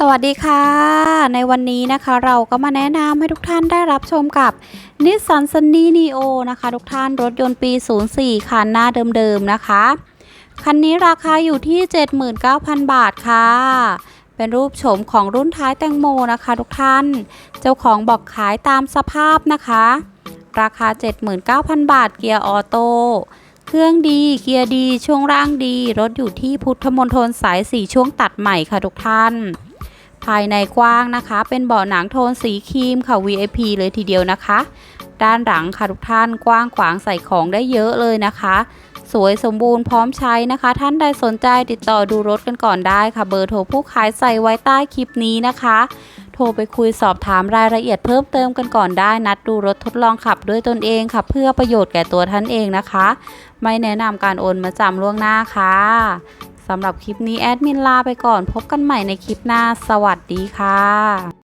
สวัสดีค่ะ ในวันนี้นะคะเราก็มาแนะนำให้ทุกท่านได้รับชมกับ Nissan Sunny Neo นะคะ ทุกท่านรถยนต์ปี 04 คันหน้าเดิมๆนะคะ คันนี้ราคาอยู่ที่ 79,000 บาทค่ะ เป็นรูปโฉมของรุ่นท้ายแตงโมนะคะ ทุกท่าน เจ้าของบอกขายตามสภาพนะคะ ราคา 79,000 บาทเกียร์ออโต้เครื่องดีเกียร์ดีช่วงล่างดี รถอยู่ที่พุทธมณฑลสายสีช่วงตัดใหม่ค่ะทุกท่าน ภายในกว้างนะคะ เป็นเบาะหนังโทนสีครีมค่ะ VIP เลยทีเดียวนะคะ ด้านหลังค่ะทุกท่านกว้างขวางใส่ของได้เยอะเลยนะคะ สวยสมบูรณ์พร้อมใช้นะคะ ท่านใดสนใจติดต่อดูรถกันก่อนได้ค่ะ เบอร์โทรผู้ขายใส่ไว้ใต้คลิปนี้นะคะ โทรไปคุยสอบถามรายละเอียดเพิ่มเติมกันก่อนได้ นัดดูรถทดลองขับด้วยตนเองค่ะ เพื่อประโยชน์แก่ตัวท่านเองนะคะ ไม่แนะนำการโอนมาจำล่วงหน้าค่ะ สำหรับคลิปนี้แอดมินลาไปก่อน พบกันใหม่ในคลิปหน้า สวัสดีค่ะ